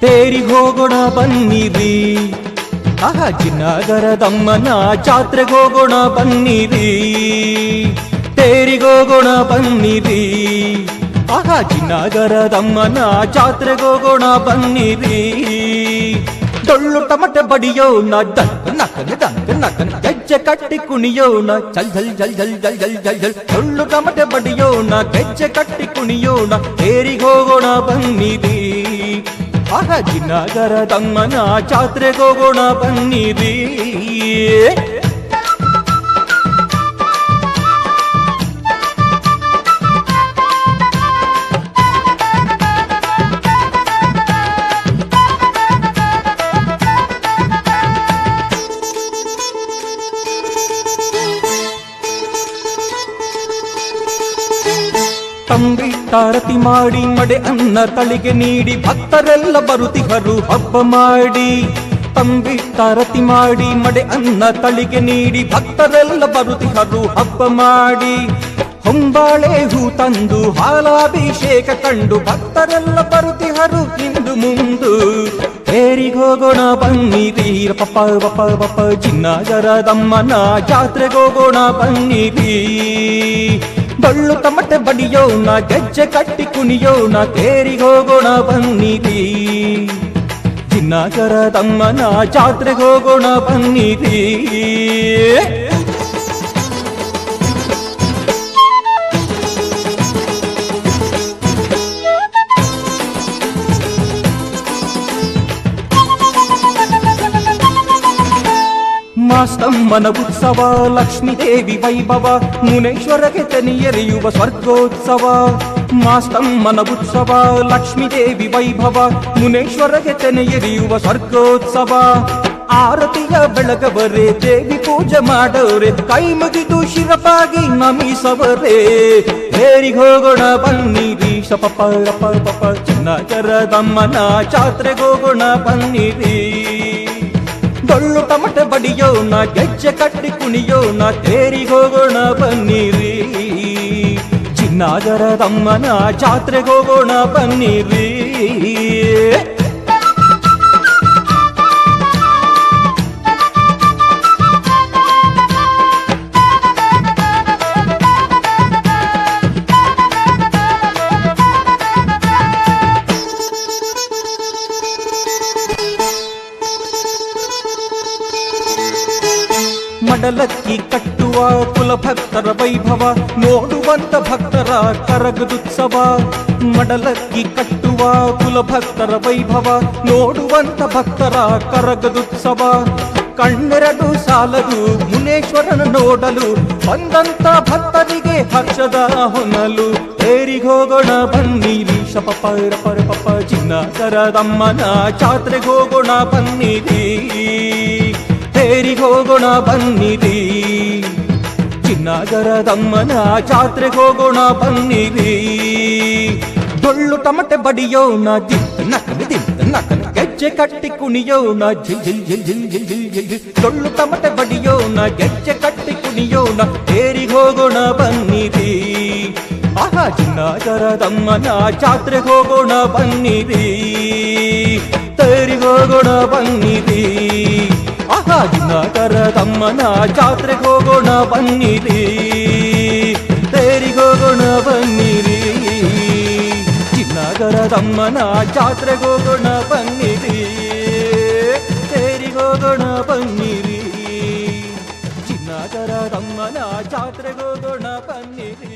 ತೇರಿ ಹೋಗೋಣ ಬನ್ನಿರಿ ಆಹ ಜಿನ್ನಗರದಮ್ಮನ ಜಾತ್ರೆಗೆ ಹೋಗೋಣ ಬನ್ನಿರಿ ತೇರಿಗೋಗೋಣ ಬನ್ನಿರಿ ಆಹ ಜಿನ್ನಗರದಮ್ಮನ ಜಾತ್ರೆಗೆ ಹೋಗೋಣ ಬನ್ನಿರಿ ಡೊಳ್ಳು ಟಮಟೆ ಬಡಿಯೋಣ ದಕ್ಕ ನಕ್ಕನ ದಕ್ಕ ನಕ್ಕನ ಗೆಜ್ಜೆ ಕಟ್ಟಿ ಕುಣಿಯೋಣ ಚಲ್ ಝಲ್ ಝಲ್ ಝಲ್ ಝಲ್ ಝಲ್ ಝಲ್ ಝಲ್ ಡೊಳ್ಳು ಟಮಟೆ ಬಡಿಯೋಣ ಗೆಜ್ಜೆ ಕಟ್ಟಿ ಕುಣಿಯೋಣ ತೇರಿಗೋಗೋಣ ಬನ್ನಿರಿ ಅರಜಿನಗರ ತಮ್ಮನ ಜಾತ್ರೆಗೋಗೋಣ ಬನ್ನಿರಿ. ತಾರತಿ ಮಾಡಿ ಮಡೆ ಅನ್ನ ತಳಿಗೆ ನೀಡಿ, ಭಕ್ತರೆಲ್ಲ ಬರುತಿಹರು ಹಬ್ಬ ಮಾಡಿ. ತಂಬಿ ತಾರತಿ ಮಾಡಿ ಮಡೆ ಅನ್ನ ತಳಿಗೆ ನೀಡಿ, ಭಕ್ತರೆಲ್ಲ ಬರುತಿಹರು ಹಬ್ಬ ಮಾಡಿ. ಹೊಂಬಾಳೆ ಹೂ ತಂದು, ಹಾಲಾಭಿಷೇಕ ಕಂಡು, ಭಕ್ತರೆಲ್ಲ ಬರುತಿಹರು ಇಂದು ಮುಂದು. ಹೇರಿಗೋಗೋಣ ಬನ್ನಿರಿ ಪಪ್ಪ ಪಪ್ಪ ಪಪ್ಪ ಚಿನ್ನಗರದಮ್ಮನ ಜಾತ್ರೆಗೋಗೋಣ ಬನ್ನಿರಿ ಡೊಳ್ಳು ತಮಟೆ ಬಡಿಯೋಣ ಗೆಜ್ಜೆ ಕಟ್ಟಿ ಕುಣಿಯೋಣ ತೇರಿಗೆ ಹೋಗೋಣ ಬನ್ನಿರಿ ಚಿನ್ನಗರದಮ್ಮನ ಜಾತ್ರೆಗೆ ಹೋಗೋಣ ಬನ್ನಿರಿ ಮಾಸ್ತಮ್ಮನ ಉತ್ಸವ ಲಕ್ಷ್ಮೀದೇವಿ ವೈಭವ ಮುನೇಶ್ವರಗೆ ಎರೆಯುವ ಸ್ವರ್ಗೋತ್ಸವ. ಮಾಸ್ತಮ್ಮನ ಉತ್ಸವ ಲಕ್ಷ್ಮೀದೇವಿ ವೈಭವ ಮುನೇಶ್ವರಗೆ ಎರೆಯುವ ಸ್ವರ್ಗೋತ್ಸವ. ಆರತಿಯ ಬೆಳಗವರೇ, ದೇವಿ ಪೂಜೆ ಮಾಡೋರೆ ಕೈ ಮುಗಿದು ಶಿರಪಾಗಿ ನಮಿಸವರೇ. ಹೇರಿಗೆ ಹೋಗೋಣ ಬನ್ನಿರಿ ಶಪಪ ರಪ ಪಪ ಚಿನ್ನ ಜರದಮ್ಮನ ಜಾತ್ರೆಗೋಗೋಣ ಬನ್ನಿರಿ ಡೊಳ್ಳು ಟಮಟೆ ಬಡಿಯೋಣ ಗೆಜ್ಜೆ ಕಟ್ಟಿ ಕುಣಿಯೋಣ ತೇರಿಗೆ ಹೋಗೋಣ ಬನ್ನಿರಿ. ಚಿನ್ನಾಗರದಮ್ಮನ ಜಾತ್ರೆಗೆ ಹೋಗೋಣ ಬನ್ನಿರಿ. ಮಡಲಕ್ಕಿ ಕಟ್ಟುವ ಕುಲಭಕ್ತರ ವೈಭವ ನೋಡುವಂತ ಭಕ್ತರ ಕರಗದುತ್ಸವ ಮಡಲಕ್ಕಿ ಕಟ್ಟುವ ಕುಲಭಕ್ತರ ವೈಭವ ನೋಡುವಂತ ಭಕ್ತರ ಕರಗದುತ್ಸವ ಕಣ್ಣೆರಡು ಸಾಲದು ಮುನೇಶ್ವರನ ನೋಡಲು ಬಂದಂತ ಭಕ್ತರಿಗೆ ಹರ್ಷದ ಹೊನಲು ಏರಿಗೆ ಹೋಗೋಣ ಬನ್ನಿರಿ ಶಪಪ ರಪ ಪಪ ಚಿನ್ನಕರದಮ್ಮನ ಜಾತ್ರೆಗೆ ಹೋಗೋಣ ಬನ್ನಿರಿ ತೇರಿಗೋಗೋಣ ಬನ್ನಿರಿ ಚಿನ್ನಗರದಮ್ಮನ ಜಾತ್ರೆಗೋಗೋಣ ಬನ್ನಿರಿ ಡೊಳ್ಳು ಟಮಟೆ ಬಡಿಯೋಣ ದಿತ್ತನ ನಕಲಿ ಗೆಜ್ಜೆ ಕಟ್ಟಿ ಕುಣಿಯೋಣ ಜಿಲ್ ಜಿಲ್ ಜಿಲ್ ಜಿಲ್ ಜಿಲ್ ಜಿಲ್ ಜಿಲ್ ಡೊಳ್ಳು ಟಮಟೆ ಬಡಿಯೋಣ ಗೆಜ್ಜೆ ಕಟ್ಟಿ ಕುಣಿಯೋಣ ತೇರಿಗೋಗೋಣ ಬನ್ನಿರಿ ಆಹಾ ಚಿನ್ನಗರದಮ್ಮನ ಜಾತ್ರೆಗೋಗೋಣ ಬನ್ನಿರಿ ತೇರಿ ಹೋಗೋಣ ಬನ್ನಿರಿ ನಾಗರ ತಮ್ಮನ ಜಾತ್ರೆಗೆ ಹೋಗೋಣ ಬನ್ನಿರಿ. ತೇರಿಗೋಗೋಣ ಬನ್ನಿರಿ. ಚಿನ್ನಗರ ತಮ್ಮನ ಜಾತ್ರೆಗೆ ಹೋಗೋಣ ಬನ್ನಿರಿ. ತೇರಿಗೋಗೋಣ ಬನ್ನಿರಿ. ಚಿನ್ನಗರ ತಮ್ಮನ ಜಾತ್ರೆಗೆ ಹೋಗೋಣ ಬನ್ನಿರಿ.